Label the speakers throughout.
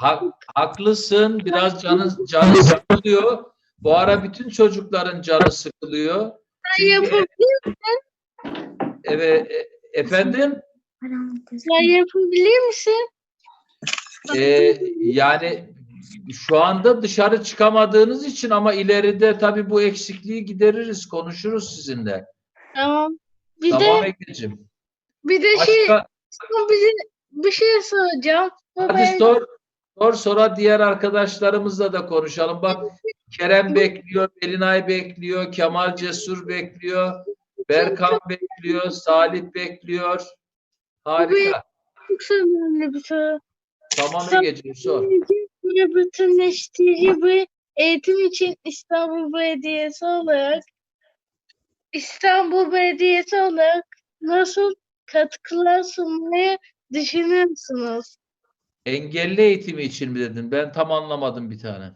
Speaker 1: Ha- haklısın. Biraz canı canı sıkılıyor. Bu ara bütün çocukların canı sıkılıyor. Çünkü
Speaker 2: Yapabilir,
Speaker 1: evet e- efendim
Speaker 2: ya yapabilir misin?
Speaker 1: e, yani şu anda dışarı çıkamadığınız için ama ileride tabii bu eksikliği gideririz, konuşuruz sizinle.
Speaker 2: Tamam. Bir
Speaker 1: tamam
Speaker 2: de
Speaker 1: Ege'cim.
Speaker 2: bir de şey
Speaker 1: Başka,
Speaker 2: bir, bir şey soracağım.
Speaker 1: hadi sor, sor sonra diğer arkadaşlarımızla da konuşalım. Bak Kerem bekliyor, Belinay bekliyor, Kemal Cesur bekliyor, Berkan bekliyor, Salih bekliyor. Harika.
Speaker 2: Çok önemli bir soru.
Speaker 1: Tamam Ege'cim sor.
Speaker 2: Bütünleştirici bir eğitim için İstanbul Belediyesi olarak İstanbul Belediyesi olarak nasıl katkılar sunmayı düşünüyorsunuz?
Speaker 1: Engelli eğitimi için mi dedin? Ben tam anlamadım bir tane.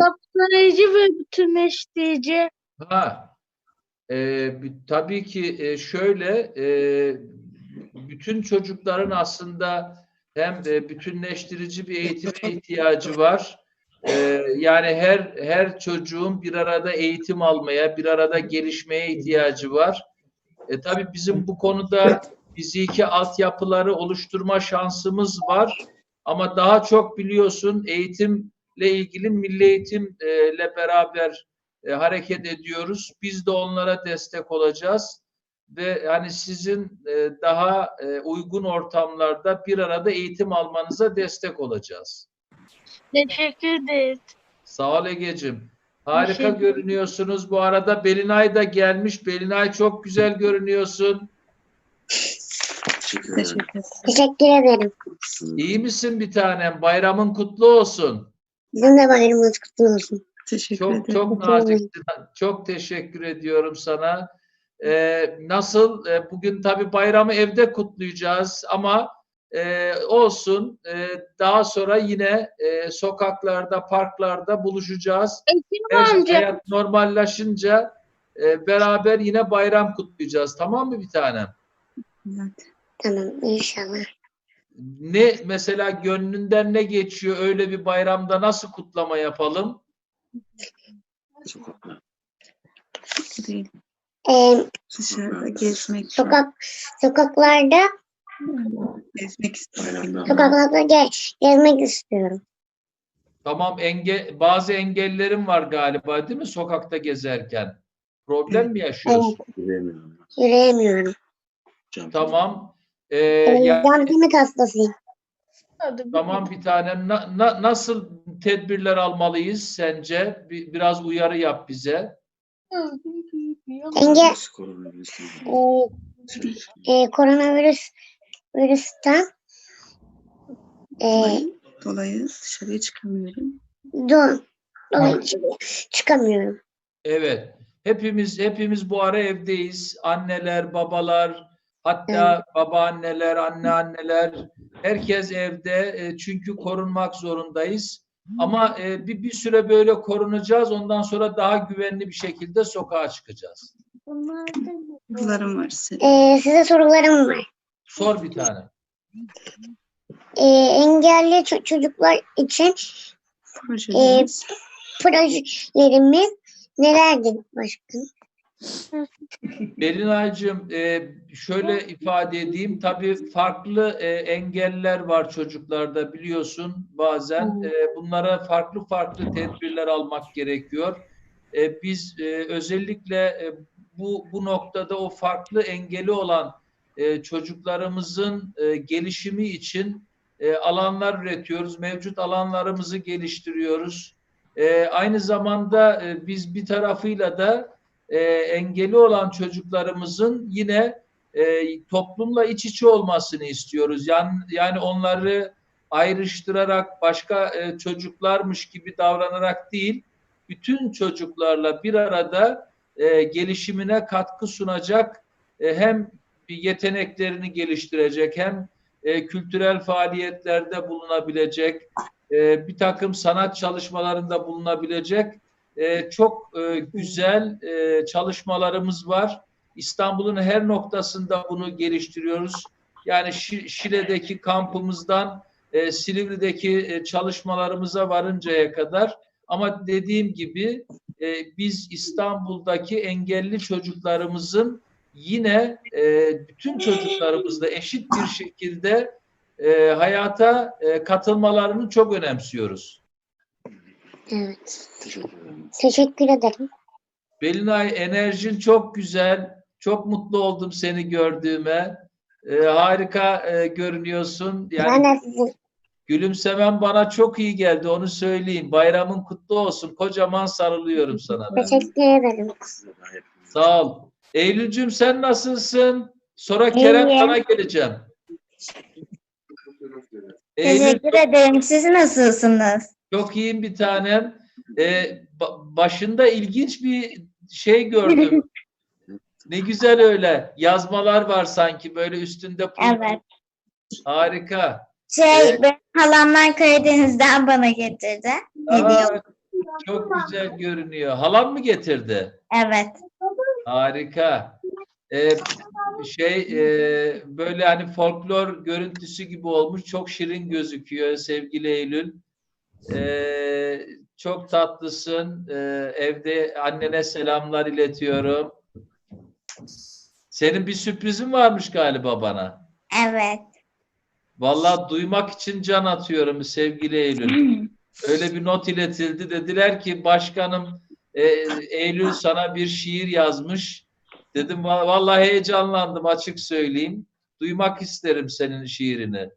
Speaker 2: Kapsayıcı ve bütünleştirici
Speaker 1: Ha, e, bi- tabii ki e, şöyle e, bütün çocukların aslında hem e, bütünleştirici bir eğitime ihtiyacı var. E, yani her her çocuğun bir arada eğitim almaya, bir arada gelişmeye ihtiyacı var. E, tabii bizim bu konuda fiziki altyapıları oluşturma şansımız var. Ama daha çok biliyorsun eğitimle ilgili milli eğitimle beraber e, hareket ediyoruz. Biz de onlara destek olacağız ve hani sizin e, daha e, uygun ortamlarda bir arada eğitim almanıza destek olacağız.
Speaker 2: teşekkür ederiz.
Speaker 1: Sağ ol Ege'cim. Harika görünüyorsunuz. Bu arada Belinay da gelmiş. Belinay çok güzel görünüyorsun.
Speaker 3: Teşekkür ederim.
Speaker 4: Teşekkür ederim.
Speaker 5: Teşekkür ederim.
Speaker 1: İyi misin bir tanem? Bayramın kutlu olsun.
Speaker 5: Sizin de bayramınız kutlu olsun.
Speaker 4: Teşekkür
Speaker 1: Çok
Speaker 4: ederim.
Speaker 1: çok naziksin. Çok teşekkür ediyorum sana. Ee, nasıl? Ee, bugün tabii bayramı evde kutlayacağız ama e, olsun. Ee, daha sonra yine e, sokaklarda, parklarda buluşacağız.
Speaker 2: Ekim
Speaker 1: Her şey hayat normallaşınca e, beraber yine bayram kutlayacağız. Tamam mı bir tanem?
Speaker 4: Evet.
Speaker 5: Tamam inşallah.
Speaker 1: Ne mesela gönlünden ne geçiyor öyle bir bayramda nasıl kutlama yapalım?
Speaker 4: Değil.
Speaker 5: Ee,
Speaker 4: Dışarıda gezmek.
Speaker 5: sokak sokaklarda
Speaker 4: Gezmek istiyorum.
Speaker 5: Sokaklarda ge- gezmek istiyorum.
Speaker 1: Tamam enge bazı engellerim var galiba değil mi sokakta gezerken? Problem mi yaşıyorsun?
Speaker 3: Yürüyemiyorum.
Speaker 1: Tamam. Ee,
Speaker 5: Ben
Speaker 1: ya-
Speaker 5: cam kemik hastasıyım.
Speaker 2: Hadi
Speaker 1: tamam bir tanem. Na- na- nasıl tedbirler almalıyız sence? Bir, biraz uyarı yap bize.
Speaker 5: Enge e, e, koronavirüs virüsten e,
Speaker 4: Dolayı dışarıya çıkamıyorum.
Speaker 5: do, dolayısıyla çıkamıyorum.
Speaker 1: Evet. Hepimiz hepimiz bu ara evdeyiz. Anneler, babalar, hatta babaanneler, anneanneler herkes evde. E, çünkü korunmak zorundayız. Ama e, bir bir süre böyle korunacağız. Ondan sonra daha güvenli bir şekilde sokağa çıkacağız.
Speaker 4: Sorularım var senin.
Speaker 5: E, size sorularım var.
Speaker 1: Sor bir tane.
Speaker 5: E, engelli ço- çocuklar için
Speaker 4: Projelerimiz.
Speaker 5: projelerimiz nelerdir başkanım?
Speaker 1: Belinay'cığım e, şöyle ifade edeyim. Tabii farklı e, engeller var çocuklarda biliyorsun bazen. E, bunlara farklı farklı tedbirler almak gerekiyor. E, biz e, özellikle e, bu bu noktada o farklı engeli olan e, çocuklarımızın e, gelişimi için e, alanlar üretiyoruz. Mevcut alanlarımızı geliştiriyoruz. E, aynı zamanda e, biz bir tarafıyla da e, engeli olan çocuklarımızın yine e, toplumla iç içe olmasını istiyoruz. Yani, yani onları ayrıştırarak başka e, çocuklarmış gibi davranarak değil, bütün çocuklarla bir arada e, gelişimine katkı sunacak e, hem yeteneklerini geliştirecek hem e, kültürel faaliyetlerde bulunabilecek, e, bir takım sanat çalışmalarında bulunabilecek e, çok e, güzel e, çalışmalarımız var. İstanbul'un her noktasında bunu geliştiriyoruz. Yani Şi- Şile'deki kampımızdan e, Silivri'deki çalışmalarımıza varıncaya kadar ama dediğim gibi biz İstanbul'daki engelli çocuklarımızın yine bütün çocuklarımızla eşit bir şekilde hayata katılmalarını çok önemsiyoruz.
Speaker 5: Evet.
Speaker 3: Teşekkür ederim.
Speaker 5: Teşekkür ederim.
Speaker 1: Belinay enerjin çok güzel. Çok mutlu oldum seni gördüğüme. E, harika e, görünüyorsun. Yani
Speaker 5: Ben de
Speaker 1: gülümsemen bana çok iyi geldi onu söyleyeyim. Bayramın kutlu olsun. Kocaman sarılıyorum sana ben.
Speaker 5: Teşekkür ederim.
Speaker 1: Sağ ol. Eylül'cüm sen nasılsın? Sonra Kerem
Speaker 5: İyiyim.
Speaker 1: sana geleceğim. Eylül
Speaker 6: Teşekkür ederim. Siz nasılsınız?
Speaker 1: Çok iyiyim bir tanem. Ee, ba- başında ilginç bir şey gördüm. ne güzel öyle. Yazmalar var sanki böyle üstünde.
Speaker 6: Evet.
Speaker 1: Harika.
Speaker 6: Şey,
Speaker 1: Evet.
Speaker 6: benim halamlar Karadeniz'den bana getirdi.
Speaker 1: Aa, çok güzel görünüyor. Halam mı getirdi?
Speaker 6: Evet.
Speaker 1: Harika. Ee, şey e, böyle hani folklor görüntüsü gibi olmuş. Çok şirin gözüküyor sevgili Eylül. Ee, çok tatlısın. Ee, evde annene selamlar iletiyorum. Senin bir sürprizin varmış galiba bana.
Speaker 6: Evet.
Speaker 1: Vallahi duymak için can atıyorum sevgili Eylül. Öyle bir not iletildi. Dediler ki başkanım e, Eylül sana bir şiir yazmış. Dedim "Va- vallahi heyecanlandım açık söyleyeyim. Duymak isterim senin şiirini.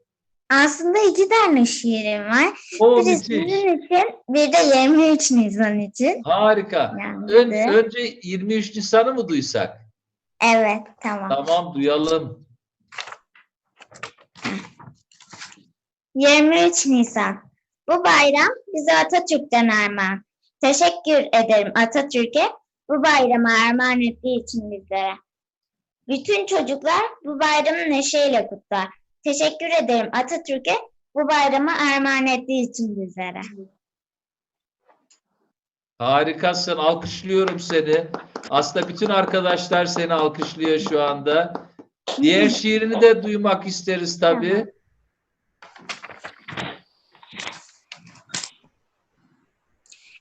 Speaker 6: Aslında iki tane şiirim var.
Speaker 1: O
Speaker 6: Biri
Speaker 1: müthiş.
Speaker 6: sizin için, bir de 23 Nisan için.
Speaker 1: Harika.
Speaker 6: Yani
Speaker 1: Ön-
Speaker 6: de-
Speaker 1: önce 23 Nisan'ı mı duysak?
Speaker 6: Evet, tamam.
Speaker 1: Tamam duyalım.
Speaker 6: 23 Nisan. Bu bayram bize Atatürk'ten armağan. Teşekkür ederim Atatürk'e bu bayramı armağan ettiği için bizlere. Bütün çocuklar bu bayramı neşeyle kutlar. Teşekkür ederim Atatürk'e bu bayramı armağan ettiği için bizlere.
Speaker 1: Harikasın. Alkışlıyorum seni. Aslında bütün arkadaşlar seni alkışlıyor şu anda. Diğer şiirini de duymak isteriz tabii.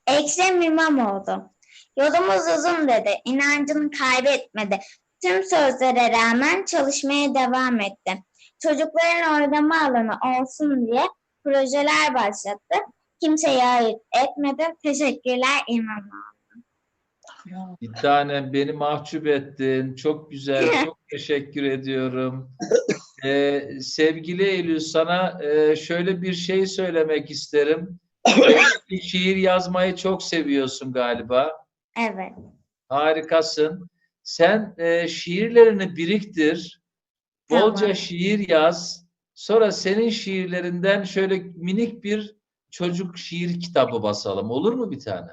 Speaker 6: Ekrem İmamoğlu. Yolumuz uzun dedi, inancını kaybetmedi. Tüm sözlere rağmen çalışmaya devam etti. Çocukların oynama alanı olsun diye projeler başlattı. Kimseyi ayırt etmedi. Teşekkürler İmamoğlu.
Speaker 1: Bir tanem beni mahcup ettin. Çok güzel. Çok teşekkür ediyorum. Ee, sevgili Eylül sana e, şöyle bir şey söylemek isterim. Bir şiir yazmayı çok seviyorsun galiba.
Speaker 6: Evet.
Speaker 1: Harikasın. Sen e, şiirlerini biriktir. Bolca
Speaker 6: Tamam.
Speaker 1: şiir yaz. Sonra senin şiirlerinden şöyle minik bir çocuk şiir kitabı basalım. Olur mu bir tane?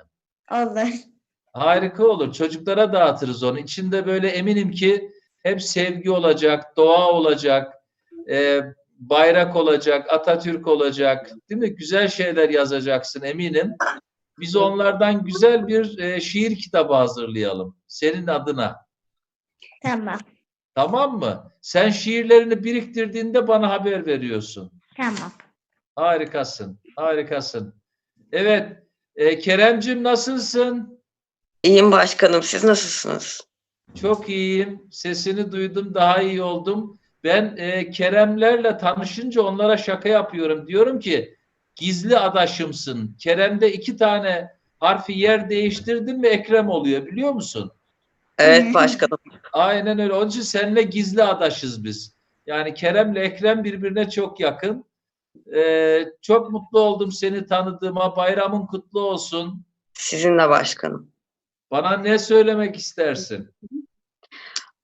Speaker 6: Olur.
Speaker 1: Harika olur. Çocuklara dağıtırız onu. İçinde böyle eminim ki hep sevgi olacak, doğa olacak, e, bayrak olacak, Atatürk olacak. Değil mi? Güzel şeyler yazacaksın eminim. Biz onlardan güzel bir e, şiir kitabı hazırlayalım. Senin adına.
Speaker 6: Tamam.
Speaker 1: Tamam mı? Sen şiirlerini biriktirdiğinde bana haber veriyorsun.
Speaker 6: Tamam.
Speaker 1: Harikasın. Harikasın. Evet. E, Keremcim nasılsın?
Speaker 7: İyiyim başkanım. Siz nasılsınız?
Speaker 1: Çok iyiyim. Sesini duydum, daha iyi oldum. Ben e, Keremlerle tanışınca onlara şaka yapıyorum. Diyorum ki gizli adaşımsın. Kerem'de iki tane harfi yer değiştirdin mi Ekrem oluyor biliyor musun?
Speaker 7: Evet başkanım.
Speaker 1: Aynen öyle. Onun için seninle gizli adaşız biz. Yani Kerem'le Ekrem birbirine çok yakın. Ee, çok mutlu oldum seni tanıdığıma. Bayramın kutlu olsun.
Speaker 7: Sizinle başkanım.
Speaker 1: Bana ne söylemek istersin?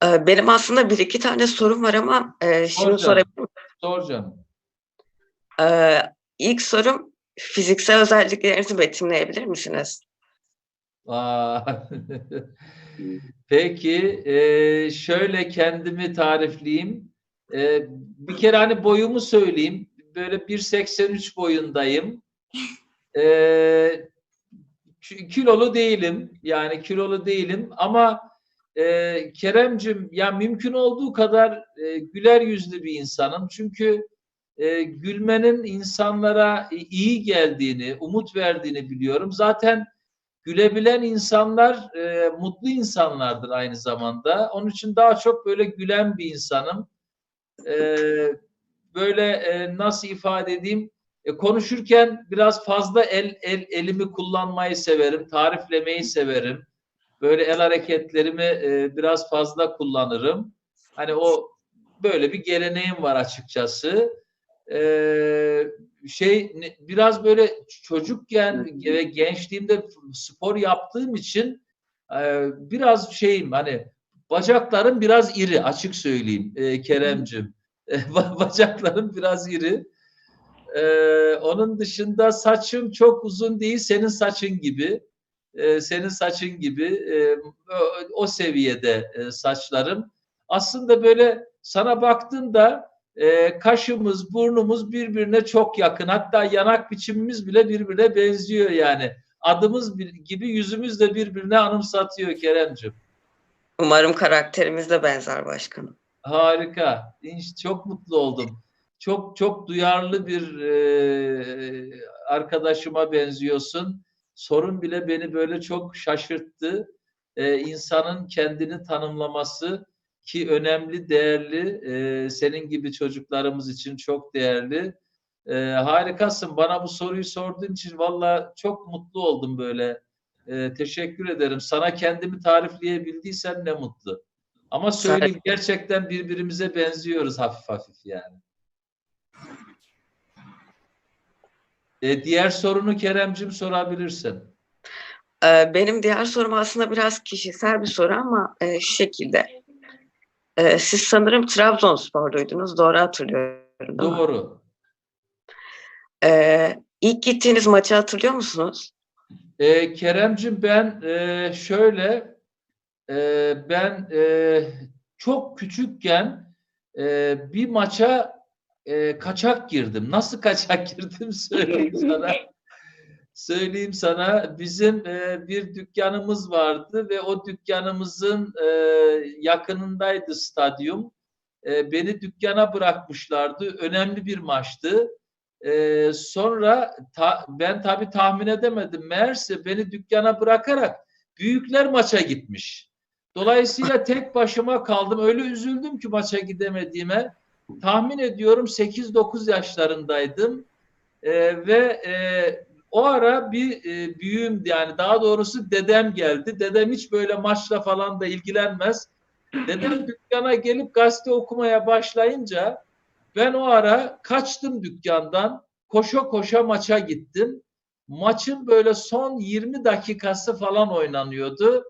Speaker 7: Ee, benim aslında bir iki tane sorum var ama e, şimdi
Speaker 1: Hocam.
Speaker 7: sorabilirim.
Speaker 1: Sor canım.
Speaker 7: Ee, ilk sorum fiziksel özelliklerinizi betimleyebilir misiniz?
Speaker 1: Aa, Peki, e, şöyle kendimi tarifleyeyim. E, bir kere hani boyumu söyleyeyim. Böyle 1.83 boyundayım. E, ki- kilolu değilim. Yani kilolu değilim ama e, Keremcim ya mümkün olduğu kadar e, güler yüzlü bir insanım. Çünkü e, gülmenin insanlara iyi geldiğini, umut verdiğini biliyorum. Zaten gülebilen insanlar e, mutlu insanlardır aynı zamanda. Onun için daha çok böyle gülen bir insanım. E, böyle e, nasıl ifade edeyim? E, konuşurken biraz fazla el, el elimi kullanmayı severim, tariflemeyi severim. Böyle el hareketlerimi e, biraz fazla kullanırım. Hani o böyle bir geleneğim var açıkçası. Ee, şey biraz böyle çocukken ve gençliğimde spor yaptığım için e, biraz şeyim hani bacaklarım biraz iri açık söyleyeyim e, Keremcim. E, ba- bacaklarım biraz iri. Ee, onun dışında saçım çok uzun değil senin saçın gibi. Senin saçın gibi e, o, o seviyede e, saçlarım. Aslında böyle sana baktığında e, kaşımız, burnumuz birbirine çok yakın. Hatta yanak biçimimiz bile birbirine benziyor yani. Adımız gibi yüzümüz de birbirine anımsatıyor Keremcim.
Speaker 7: Umarım karakterimiz de benzer başkanım.
Speaker 1: Harika. Çok mutlu oldum. Çok çok duyarlı bir e, arkadaşıma benziyorsun. Sorun bile beni böyle çok şaşırttı. E, insanın kendini tanımlaması ki önemli, değerli. E, senin gibi çocuklarımız için çok değerli. E, harikasın. Bana bu soruyu sorduğun için valla çok mutlu oldum böyle. E, teşekkür ederim. Sana kendimi tarifleyebildiysem ne mutlu. Ama söyleyeyim gerçekten birbirimize benziyoruz hafif hafif yani. E, diğer sorunu Keremcim sorabilirsin.
Speaker 7: Ee, benim diğer sorum aslında biraz kişisel bir soru ama e, şu şekilde. Ee, siz sanırım Trabzonspor'duydunuz. Doğru hatırlıyorum.
Speaker 1: Doğru.
Speaker 7: Ee, ilk gittiğiniz maçı hatırlıyor musunuz?
Speaker 1: E, Keremcim ben e, şöyle e, ben e, çok küçükken e, bir maça e, kaçak girdim. Nasıl kaçak girdim söyleyeyim sana. Söyleyeyim sana bizim e, bir dükkanımız vardı ve o dükkanımızın e, yakınındaydı stadyum. E, beni dükkana bırakmışlardı. Önemli bir maçtı. E, sonra ta- ben tabii tahmin edemedim. Meğerse beni dükkana bırakarak büyükler maça gitmiş. Dolayısıyla tek başıma kaldım. Öyle üzüldüm ki maça gidemediğime. Tahmin ediyorum 8-9 yaşlarındaydım. E, ve e, o ara bir e, büyüğüm yani daha doğrusu dedem geldi. Dedem hiç böyle maçla falan da ilgilenmez. Dedem dükkana gelip gazete okumaya başlayınca ben o ara kaçtım dükkandan. Koşa koşa maça gittim. Maçın böyle son 20 dakikası falan oynanıyordu.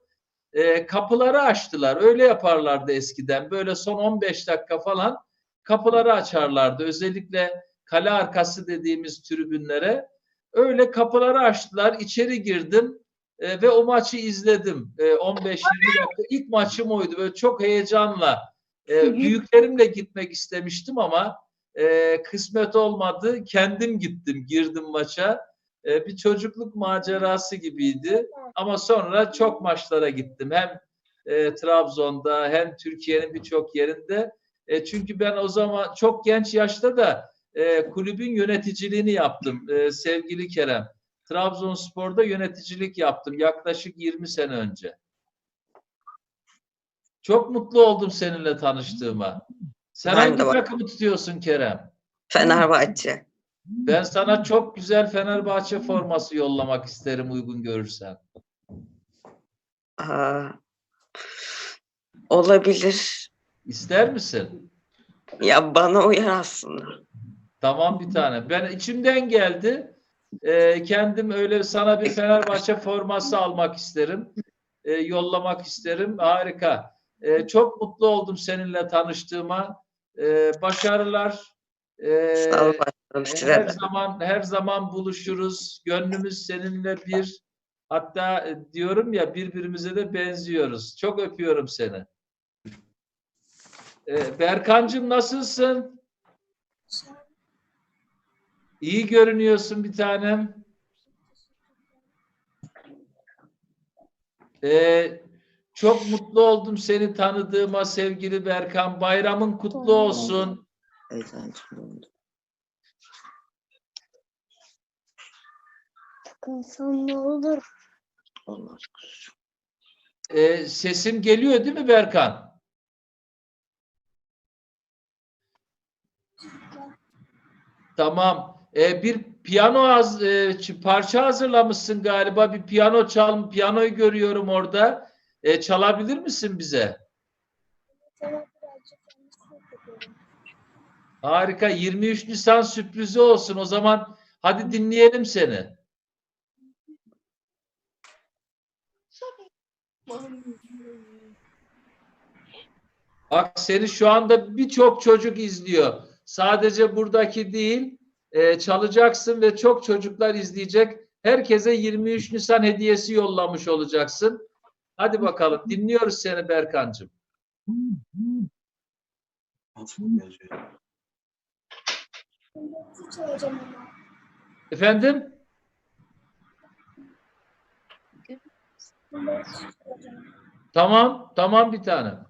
Speaker 1: E, kapıları açtılar. Öyle yaparlardı eskiden. Böyle son 15 dakika falan kapıları açarlardı. Özellikle kale arkası dediğimiz tribünlere. Öyle kapıları açtılar. İçeri girdim e, ve o maçı izledim. E, 15-20 dakika. İlk maçım oydu. Böyle çok heyecanla e, büyüklerimle gitmek istemiştim ama e, kısmet olmadı. Kendim gittim, girdim maça. E, bir çocukluk macerası gibiydi. Ama sonra çok maçlara gittim. Hem e, Trabzon'da hem Türkiye'nin birçok yerinde. E, çünkü ben o zaman çok genç yaşta da e, kulübün yöneticiliğini yaptım e, sevgili Kerem. Trabzonspor'da yöneticilik yaptım yaklaşık 20 sene önce. Çok mutlu oldum seninle tanıştığıma. Sen
Speaker 7: Ben
Speaker 1: hangi takımı tutuyorsun Kerem?
Speaker 7: Fenerbahçe.
Speaker 1: Ben sana çok güzel Fenerbahçe forması yollamak isterim uygun görürsen.
Speaker 7: Aa, olabilir.
Speaker 1: İster misin?
Speaker 7: Ya bana uyar aslında.
Speaker 1: Tamam bir tane. Ben içimden geldi. Ee, kendim öyle sana bir Fenerbahçe forması almak isterim. Ee, yollamak isterim. Harika. Ee, çok mutlu oldum seninle tanıştığıma. Ee, başarılar.
Speaker 7: Size
Speaker 1: her zaman her zaman buluşuruz. Gönlümüz seninle bir. Hatta e, diyorum ya birbirimize de benziyoruz. Çok öpüyorum seni. Berkancığım nasılsın? İyi görünüyorsun bir tanem. Ee, Çok mutlu oldum seni tanıdığıma sevgili Berkan. Bayramın kutlu olsun.
Speaker 3: Evet.
Speaker 5: Takılsam ne olur?
Speaker 3: Olmaz.
Speaker 1: Ee, sesim geliyor değil mi Berkan? Tamam. Ee, bir piyano az, e, parça hazırlamışsın galiba. Bir piyano çal, piyanoyu görüyorum orada. Ee, çalabilir misin bize? Harika. 23 Nisan sürprizi olsun. O zaman hadi dinleyelim seni. Bak seni şu anda birçok çocuk izliyor. Sadece buradaki değil, e, çalacaksın ve çok çocuklar izleyecek. Herkese 23 Nisan hediyesi yollamış olacaksın. Hadi bakalım. Dinliyoruz seni Berkancığım. Efendim? Tamam, tamam bir tane.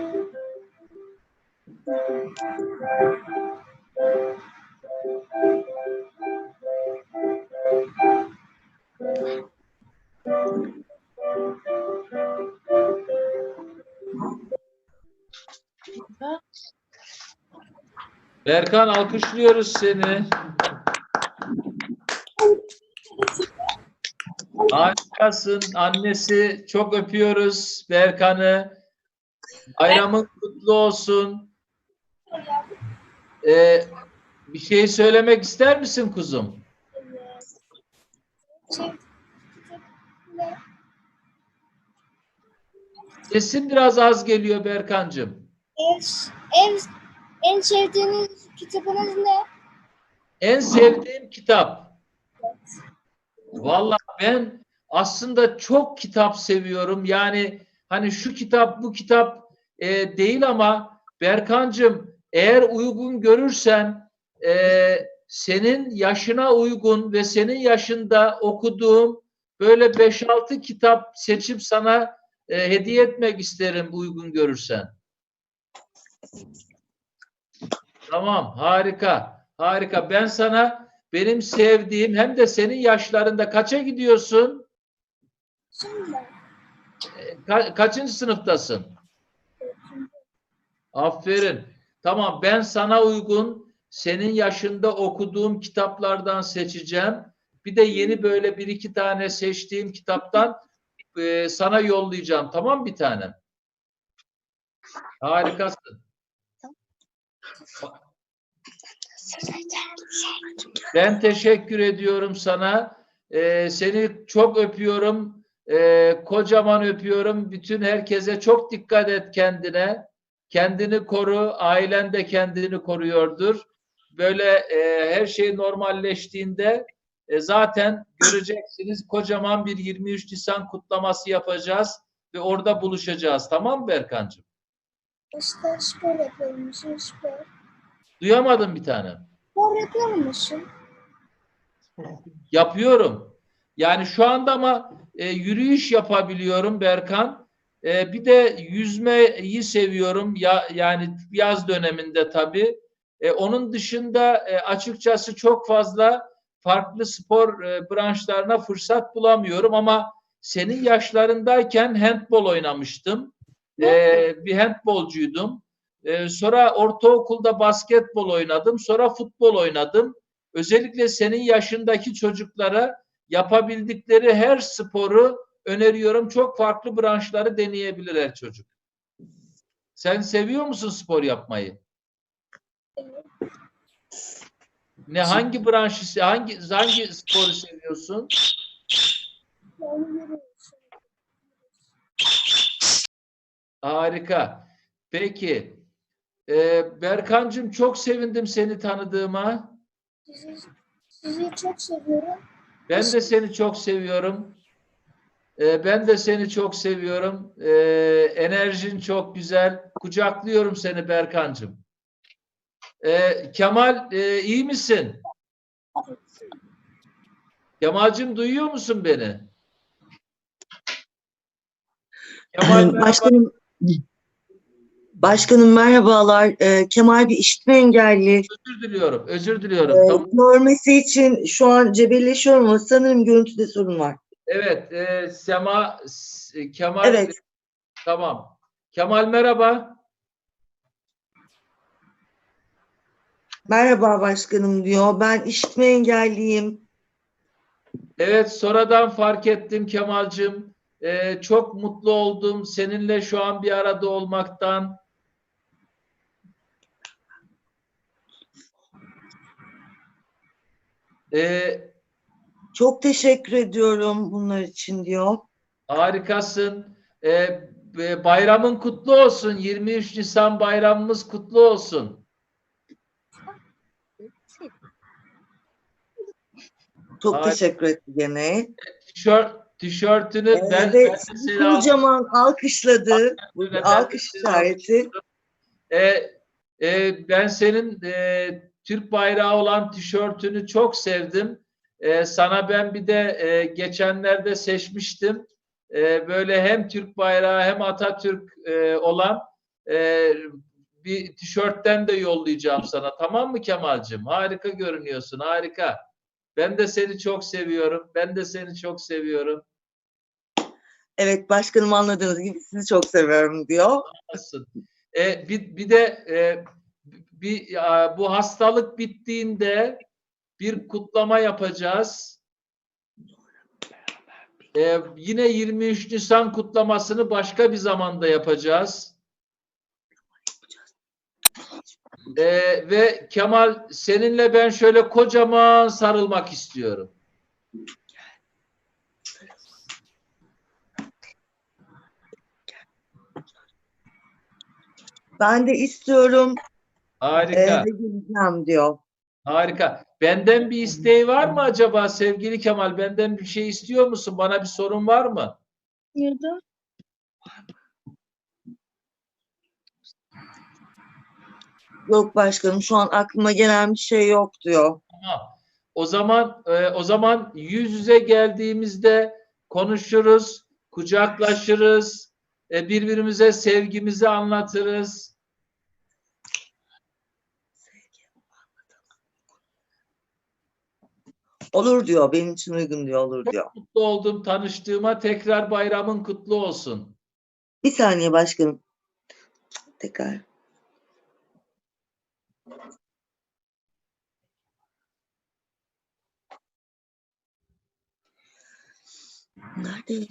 Speaker 1: Berkan alkışlıyoruz seni. Harikasın. Annesi çok öpüyoruz Berkan'ı. Bayramın kutlu olsun. Ee, bir şey söylemek ister misin kuzum? Sesin biraz az geliyor Berkancığım.
Speaker 8: En, en, en sevdiğiniz kitabınız ne?
Speaker 1: En sevdiğim kitap. Vallahi ben aslında çok kitap seviyorum. Yani hani şu kitap bu kitap e, değil ama Berkancığım eğer uygun görürsen e, senin yaşına uygun ve senin yaşında okuduğum böyle 5-6 kitap seçip sana e, hediye etmek isterim uygun görürsen. Tamam, harika. Harika. Ben sana benim sevdiğim hem de senin yaşlarında kaça gidiyorsun?
Speaker 8: Şimdi
Speaker 1: Ka- kaçıncı sınıftasın? Aferin. Tamam ben sana uygun senin yaşında okuduğum kitaplardan seçeceğim. Bir de yeni böyle bir iki tane seçtiğim kitaptan e, sana yollayacağım. Tamam bir tanem. Harikasın. Ben teşekkür ediyorum sana. Ee, seni çok öpüyorum. Ee, kocaman öpüyorum. Bütün herkese çok dikkat et kendine. Kendini koru. Ailen de kendini koruyordur. Böyle e, her şey normalleştiğinde e, zaten göreceksiniz kocaman bir 23 Nisan kutlaması yapacağız ve orada buluşacağız. Tamam mı Berkancığım?
Speaker 8: işte spor yapıyormuşum spor.
Speaker 1: Duyamadım bir tane.
Speaker 8: Spor yapıyormuşum.
Speaker 1: Yapıyorum. Yani şu anda ama e, yürüyüş yapabiliyorum Berkan. E, bir de yüzmeyi seviyorum. Ya yani yaz döneminde tabii. E, onun dışında e, açıkçası çok fazla farklı spor e, branşlarına fırsat bulamıyorum ama senin yaşlarındayken handbol oynamıştım. E, bir handbolcuydum. E, sonra ortaokulda basketbol oynadım. Sonra futbol oynadım özellikle senin yaşındaki çocuklara yapabildikleri her sporu öneriyorum. Çok farklı branşları deneyebilir her çocuk. Sen seviyor musun spor yapmayı? Ne hangi branşı hangi hangi sporu seviyorsun? Harika. Peki. Ee, Berkancığım çok sevindim seni tanıdığıma.
Speaker 8: Sizi, sizi çok seviyorum.
Speaker 1: Ben de seni çok seviyorum. Ee, ben de seni çok seviyorum. Ee, enerjin çok güzel. Kucaklıyorum seni Berkancığım. Ee, Kemal e, iyi misin? Kemal'cim duyuyor musun beni? Kemal.
Speaker 3: Başkanım, başkanım merhabalar. Ee, Kemal bir işitme engelli.
Speaker 1: Özür diliyorum. Özür diliyorum.
Speaker 3: Ee,
Speaker 1: Tamam.
Speaker 3: görmesi için şu an cebelleşiyorum ama sanırım görüntüde sorun var.
Speaker 1: Evet, e, Sema S- Kemal
Speaker 3: Evet.
Speaker 1: tamam. Kemal merhaba.
Speaker 3: Merhaba başkanım diyor. Ben işitme engelliyim.
Speaker 1: Evet, sonradan fark ettim Kemal'cim. E, çok mutlu oldum seninle şu an bir arada olmaktan. E,
Speaker 3: Çok teşekkür ediyorum bunlar için diyor.
Speaker 1: harikasın. E, e, bayramın kutlu olsun. 23 Nisan bayramımız kutlu olsun.
Speaker 3: Çok
Speaker 1: Harika.
Speaker 3: teşekkür etti gene.
Speaker 1: Tişört, tişörtünü
Speaker 3: Ee,
Speaker 1: ben, ben al-
Speaker 3: kocaman alkışladı. Bu bir alkış işareti.
Speaker 1: E, e, ben senin e, Türk bayrağı olan tişörtünü çok sevdim. E, sana ben bir de e, geçenlerde seçmiştim. E, böyle hem Türk bayrağı hem Atatürk e, olan e, bir tişörtten de yollayacağım sana. Tamam mı Kemal'cim? Harika görünüyorsun. Harika. Ben de seni çok seviyorum. Ben de seni çok seviyorum.
Speaker 3: Evet başkanım anladığınız gibi sizi çok seviyorum diyor.
Speaker 1: Nasılsın? E, bir, bir de e, bir bu hastalık bittiğinde bir kutlama yapacağız. E, yine 23 Nisan kutlamasını başka bir zamanda yapacağız. E, ve Kemal seninle ben şöyle kocaman sarılmak istiyorum.
Speaker 3: Ben de istiyorum
Speaker 1: Harika.
Speaker 3: geleceğim diyor.
Speaker 1: Harika. Benden bir isteği var mı acaba sevgili Kemal? Benden bir şey istiyor musun? Bana bir sorun var mı?
Speaker 2: Diyordum.
Speaker 3: Yok başkanım şu an aklıma gelen bir şey yok diyor.
Speaker 1: Tamam. O zaman e, o zaman yüz yüze geldiğimizde konuşuruz, kucaklaşırız, e, birbirimize sevgimizi anlatırız.
Speaker 3: Olur diyor benim için uygun diyor olur diyor.
Speaker 1: Mutlu oldum tanıştığıma. Tekrar bayramın kutlu olsun.
Speaker 3: Bir saniye başkanım. Tekrar. Nerede?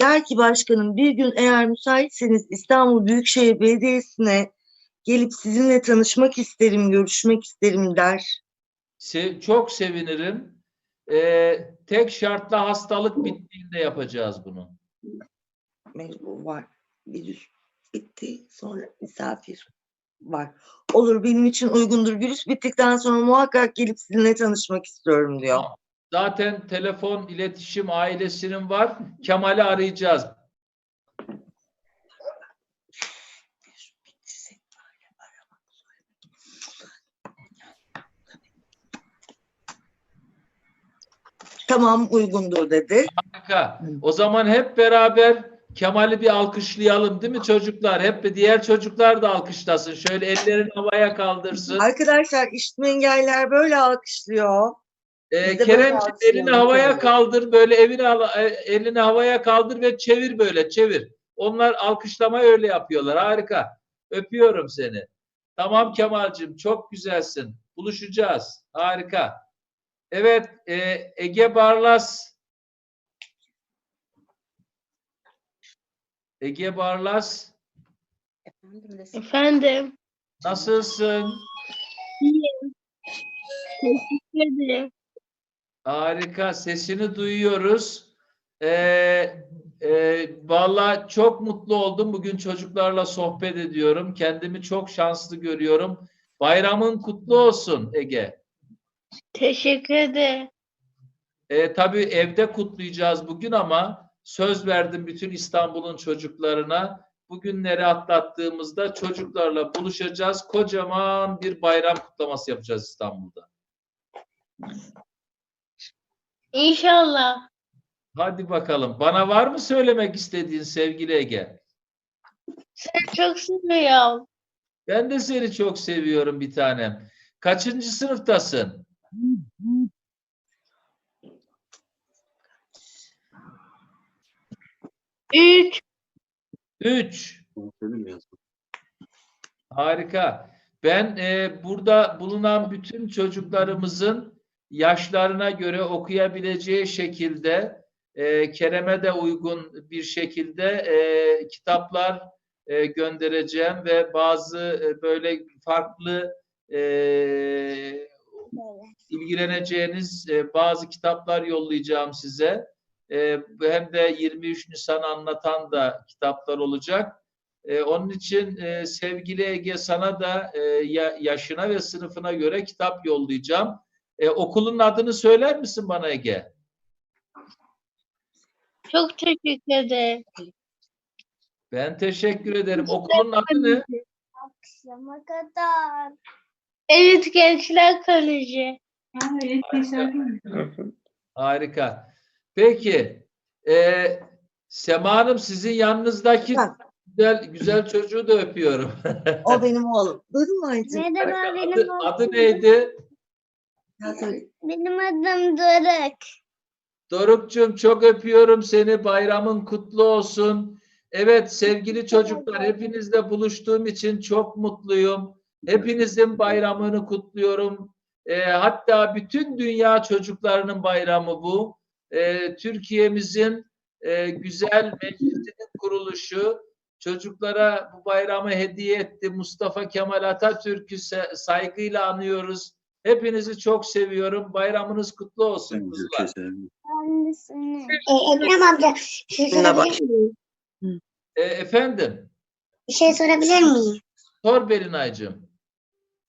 Speaker 3: Der ki başkanım bir gün eğer müsaitseniz İstanbul Büyükşehir Belediyesi'ne gelip sizinle tanışmak isterim, görüşmek isterim der.
Speaker 1: Se- çok sevinirim. E, tek şartla hastalık bittiğinde yapacağız bunu.
Speaker 3: mecbur var. Virüs bitti. Sonra misafir var. Olur benim için uygundur. Virüs bittikten sonra muhakkak gelip sizinle tanışmak istiyorum diyor.
Speaker 1: Zaten telefon iletişim ailesinin var. Kemal'i arayacağız.
Speaker 3: Tamam uygundur dedi.
Speaker 1: Harika. O zaman hep beraber Kemal'i bir alkışlayalım değil mi çocuklar? Hep diğer çocuklar da alkışlasın. Şöyle ellerini havaya kaldırsın.
Speaker 3: Arkadaşlar işitme engelliler böyle alkışlıyor.
Speaker 1: Ee,
Speaker 3: alkışlayalım
Speaker 1: elini havaya kaldır. Böyle evini e, elini havaya kaldır ve çevir böyle çevir. Onlar alkışlamayı öyle yapıyorlar. Harika. Öpüyorum seni. Tamam Kemal'cim çok güzelsin. Buluşacağız. Harika. Evet e, Ege Barlas Ege Barlas
Speaker 2: Efendim.
Speaker 1: nasılsın?
Speaker 2: Teşekkür ederim.
Speaker 1: Harika. Sesini duyuyoruz. Ee, e, Valla çok mutlu oldum. Bugün çocuklarla sohbet ediyorum. Kendimi çok şanslı görüyorum. Bayramın kutlu olsun Ege.
Speaker 2: Teşekkür ederim.
Speaker 1: E, tabii evde kutlayacağız bugün ama söz verdim bütün İstanbul'un çocuklarına. Bugünleri atlattığımızda çocuklarla buluşacağız. Kocaman bir bayram kutlaması yapacağız İstanbul'da.
Speaker 2: İnşallah.
Speaker 1: Hadi bakalım. Bana var mı söylemek istediğin sevgili Ege?
Speaker 2: Seni çok seviyorum.
Speaker 1: Ben de seni çok seviyorum bir tanem. Kaçıncı sınıftasın?
Speaker 2: Üç.
Speaker 1: Üç. Harika. Ben e, burada bulunan bütün çocuklarımızın yaşlarına göre okuyabileceği şekilde e, Kerem'e de uygun bir şekilde e, kitaplar e, göndereceğim ve bazı e, böyle farklı e, ilgileneceğiniz e, bazı kitaplar yollayacağım size. E, hem de 23 Nisan anlatan da kitaplar olacak. E, onun için e, sevgili Ege sana da e, ya- yaşına ve sınıfına göre kitap yollayacağım. E, okulun adını söyler misin bana Ege?
Speaker 2: Çok teşekkür ederim.
Speaker 1: Ben teşekkür ederim. Okulun adı ne?
Speaker 8: Akşama kadar.
Speaker 2: Elit Gençler Koleji.
Speaker 1: Harika. Peki. E, Sema Hanım sizin yanınızdaki
Speaker 3: Ha.
Speaker 1: güzel güzel çocuğu da öpüyorum.
Speaker 3: O benim oğlum. Duydun mu Aycığım?
Speaker 8: Merhaba benim
Speaker 1: adı, adı neydi?
Speaker 8: Benim adım Doruk.
Speaker 1: Doruk'cum çok öpüyorum seni. Bayramın kutlu olsun. Evet sevgili çocuklar hepinizle buluştuğum için çok mutluyum. Hepinizin bayramını kutluyorum. Ee, hatta bütün dünya çocuklarının bayramı bu. Ee, Türkiye'mizin e, güzel meclisinin kuruluşu çocuklara bu bayramı hediye etti. Mustafa Kemal Atatürk'ü saygıyla anıyoruz. Hepinizi çok seviyorum. Bayramınız kutlu olsun kızlar.
Speaker 8: Ben de seni.
Speaker 5: Ekrem amca şey sorabilir miyim?
Speaker 1: E, efendim,
Speaker 5: Bir şey sorabilir miyim?
Speaker 1: sor Belinay'cığım.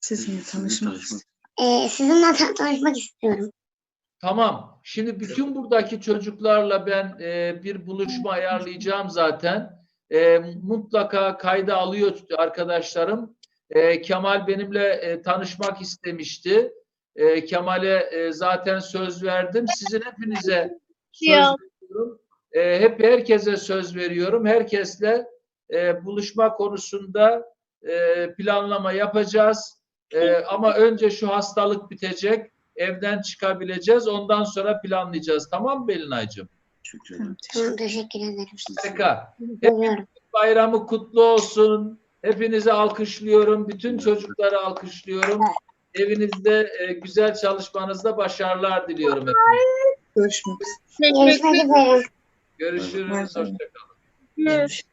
Speaker 4: Sizinle tanışmak istiyorum.
Speaker 5: Ee, sizinle ta- tanışmak istiyorum.
Speaker 1: Tamam. Şimdi bütün buradaki çocuklarla ben e, bir buluşma ayarlayacağım zaten. E, mutlaka kayda alıyor arkadaşlarım. E, Kemal benimle e, tanışmak istemişti. E, Kemal'e e, zaten söz verdim. Sizin hepinize söz
Speaker 2: Ya.
Speaker 1: veriyorum. E, hep herkese söz veriyorum. Herkesle e, buluşma konusunda e, planlama yapacağız. E, ama önce şu hastalık bitecek evden çıkabileceğiz. Ondan sonra planlayacağız. Tamam mı Belinay'cığım?
Speaker 4: Tamam,
Speaker 5: Tamam teşekkür ederim.
Speaker 1: Harika. Bayramı kutlu olsun. Hepinizi alkışlıyorum. Bütün çocukları alkışlıyorum. Evinizde e, güzel çalışmanızda başarılar diliyorum. hepinize.
Speaker 4: Görüşmek üzere.
Speaker 2: Teşekkür
Speaker 5: Görüşmek üzere.
Speaker 1: Görüşürüz. Hoşçakalın.
Speaker 2: ederim.